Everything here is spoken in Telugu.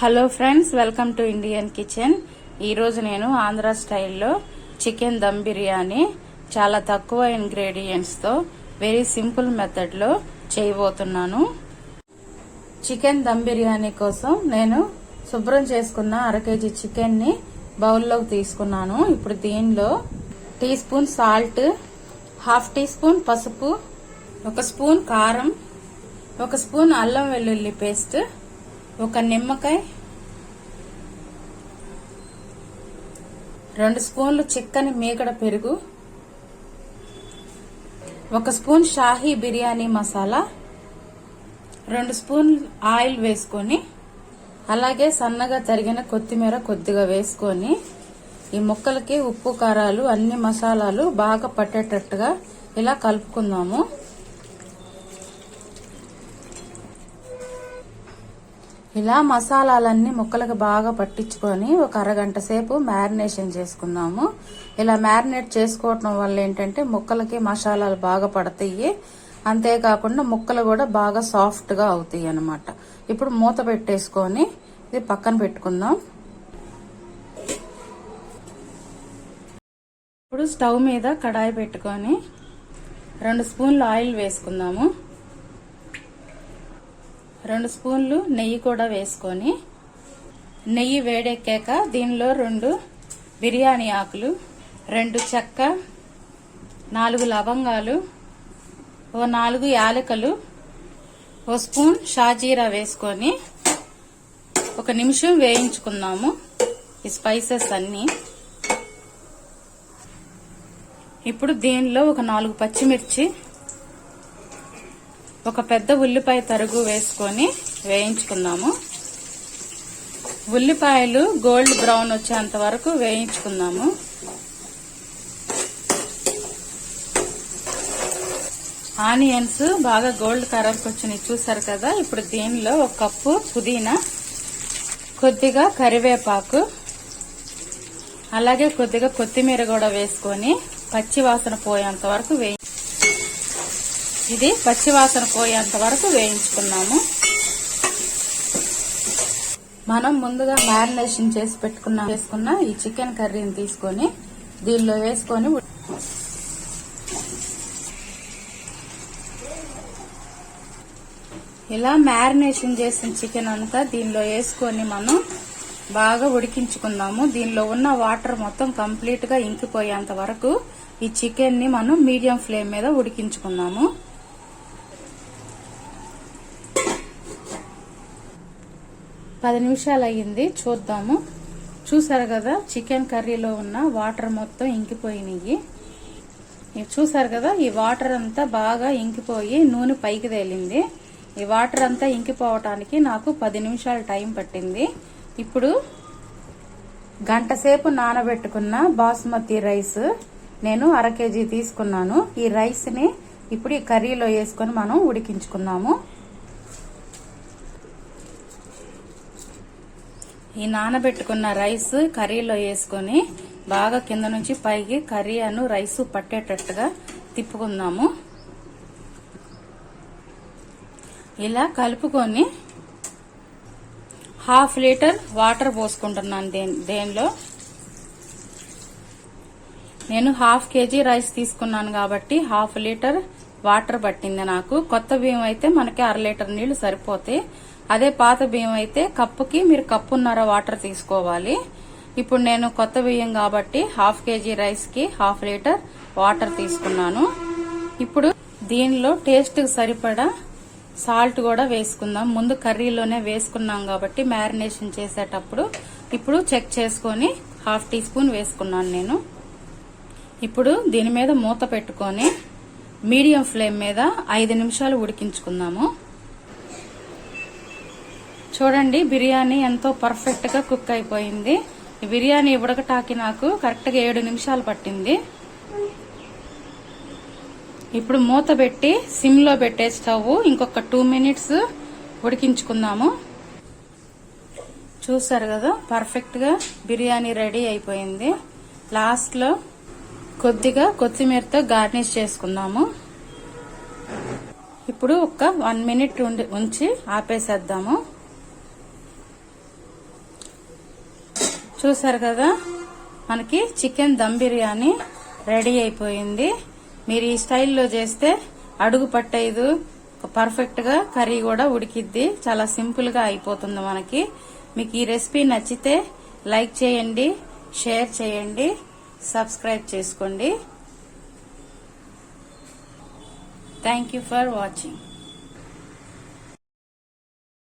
Hello friends welcome to Indian kitchen ఈరోజు నేను ఆంధ్ర స్టైల్లో చికెన్ దమ్ బిర్యానీ చాలా తక్కువ ఇంగ్రీడియంట్స్తో వెరీ సింపుల్ మెథడ్లో చేయబోతున్నాను. చికెన్ దమ్ బిర్యానీ కోసం నేను శుభ్రం చేసుకున్న అర కేజీ చికెన్ని బౌల్లోకి తీసుకున్నాను. ఇప్పుడు దీనిలో teaspoon salt half teaspoon పసుపు ఒక స్పూన్ కారం ఒక స్పూన్ అల్లం వెల్లుల్లి పేస్ట్ ఒక నిమ్మకాయ రెండు స్పూన్లు చిక్కని మేకడ పెరుగు ఒక స్పూన్ షాహీ బిర్యానీ మసాలా రెండు స్పూన్ ఆయిల్ వేసుకొని అలాగే సన్నగా తరిగిన కొత్తిమీర కొద్దిగా వేసుకొని ఈ ముక్కలకి ఉప్పు కారాలు అన్ని మసాలాలు బాగా పట్టేటట్టుగా ఇలా కలుపుకుందాము. ఇలా మసాలాలన్నీ ముక్కలకు బాగా పట్టించుకొని ఒక అరగంట సేపు మ్యారినేషన్ చేసుకుందాము. ఇలా మ్యారినేట్ చేసుకోవటం వల్ల ఏంటంటే ముక్కలకి మసాలాలు బాగా పడతాయి. అంతేకాకుండా ముక్కలు కూడా బాగా సాఫ్ట్గా అవుతాయి అన్నమాట. ఇప్పుడు మూత పెట్టేసుకొని ఇది పక్కన పెట్టుకుందాం. ఇప్పుడు స్టవ్ మీద కడాయి పెట్టుకొని రెండు స్పూన్లు ఆయిల్ వేసుకుందాము. రెండు స్పూన్లు నెయ్యి కూడా వేసుకొని నెయ్యి వేడెక్కాక దీనిలో రెండు బిర్యానీ ఆకులు రెండు చెక్క నాలుగు లవంగాలు ఓ నాలుగు యాలకలు ఓ స్పూన్ షాజీరా వేసుకొని ఒక నిమిషం వేయించుకుందాము ఈ స్పైసెస్ అన్నీ. ఇప్పుడు దీనిలో ఒక నాలుగు పచ్చిమిర్చి ఒక పెద్ద ఉల్లిపాయ తరుగు వేసుకొని వేయించుకుందాము. ఉల్లిపాయలు గోల్డ్ బ్రౌన్ వచ్చేంత వరకు వేయించుకుందాము. ఆనియన్స్ బాగా గోల్డ్ కలర్కి వచ్చినాయి చూసారు కదా? ఇప్పుడు దీనిలో ఒక కప్పు పుదీనా కొద్దిగా కరివేపాకు అలాగే కొద్దిగా కొత్తిమీర కూడా వేసుకొని పచ్చి వాసన పోయేంత వరకు వేయి ఇది పచ్చివాసన పోయేంత వరకు వేయించుకున్నాము. మనం ముందుగా మ్యారినేషన్ చేసి పెట్టుకున్న వేసుకున్న ఈ చికెన్ కర్రీని తీసుకొని దీనిలో వేసుకొని ఇలా మ్యారినేషన్ చేసిన చికెన్ అంతా దీనిలో వేసుకొని మనం బాగా ఉడికించుకుందాము. దీనిలో ఉన్న వాటర్ మొత్తం కంప్లీట్గా ఇంకిపోయేంత వరకు ఈ చికెన్ని మనం మీడియం ఫ్లేమ్ మీద ఉడికించుకుందాము. పది నిమిషాలు అయ్యింది చూద్దాము. చూసారు కదా చికెన్ కర్రీలో ఉన్న వాటర్ మొత్తం ఇంకిపోయినాయి చూసారు కదా ఈ వాటర్ అంతా బాగా ఇంకిపోయి నూనె పైకి తేలింది. ఈ వాటర్ అంతా ఇంకిపోవటానికి నాకు పది నిమిషాలు టైం పట్టింది. ఇప్పుడు గంట సేపు నానబెట్టుకున్న బాస్మతి రైస్ నేను అర కేజీ తీసుకున్నాను. ఈ రైస్ని ఇప్పుడు ఈ కర్రీలో వేసుకొని మనం ఉడికించుకున్నాము ఈ నానబెట్టుకున్న రైస్ కర్రీలో వేసుకొని బాగా కింద నుంచి పైకి కర్రీ అను రైస్ పట్టేటట్టుగా తిప్పుకుందాము. ఇలా కలుపుకొని హాఫ్ లీటర్ వాటర్ పోసుకుంటున్నాను దేని దేనిలో? నేను హాఫ్ కేజీ రైస్ తీసుకున్నాను కాబట్టి హాఫ్ లీటర్ వాటర్ పట్టింది నాకు. కొత్త బియ్యం అయితే మనకి అర లీటర్ నీళ్ళు సరిపోతాయి. అదే పాత బియ్యం అయితే కప్పుకి మీరు కప్పున్నర వాటర్ తీసుకోవాలి. ఇప్పుడు నేను కొత్త బియ్యం కాబట్టి హాఫ్ కేజీ రైస్కి హాఫ్ లీటర్ వాటర్ తీసుకున్నాను. ఇప్పుడు దీనిలో టేస్ట్ సరిపడా సాల్ట్ కూడా వేసుకుందాం. ముందు కర్రీలోనే వేసుకున్నాం కాబట్టి మ్యారినేషన్ చేసేటప్పుడు ఇప్పుడు చెక్ చేసుకొని హాఫ్ టీ స్పూన్ వేసుకున్నాను నేను. ఇప్పుడు దీని మీద మూత పెట్టుకొని మీడియం ఫ్లేమ్ మీద ఐదు నిమిషాలు ఉడికించుకుందాము. చూడండి బిర్యానీ ఎంతో పర్ఫెక్ట్గా కుక్ అయిపోయింది. ఈ బిర్యానీ ఉడకటాకి నాకు కరెక్ట్గా ఏడు నిమిషాలు పట్టింది. ఇప్పుడు మూత పెట్టి సిమ్లో పెట్టే స్టవ్ ఇంకొక టూ మినిట్స్ ఉడికించుకుందాము. చూసారు కదా పర్ఫెక్ట్గా బిర్యానీ రెడీ అయిపోయింది. లాస్ట్లో కొద్దిగా కొత్తిమీరతో గార్నిష్ చేసుకుందాము. ఇప్పుడు ఒక వన్ మినిట్ ఉండి ఉంచి ఆపేసేద్దాము. చూసారు కదా? మనకి చికెన్ దమ్ బిర్యానీ రెడీ అయిపోయింది. మీరు ఈ స్టైల్లో చేస్తే అడుగు పట్టేదు పర్ఫెక్ట్గా కర్రీ కూడా ఉడికిద్ది. చాలా సింపుల్గా అయిపోతుంది మనకి. మీకు ఈ రెసిపీ నచ్చితే లైక్ చేయండి షేర్ చేయండి సబ్స్క్రైబ్ చేసుకోండి. Thank you for watching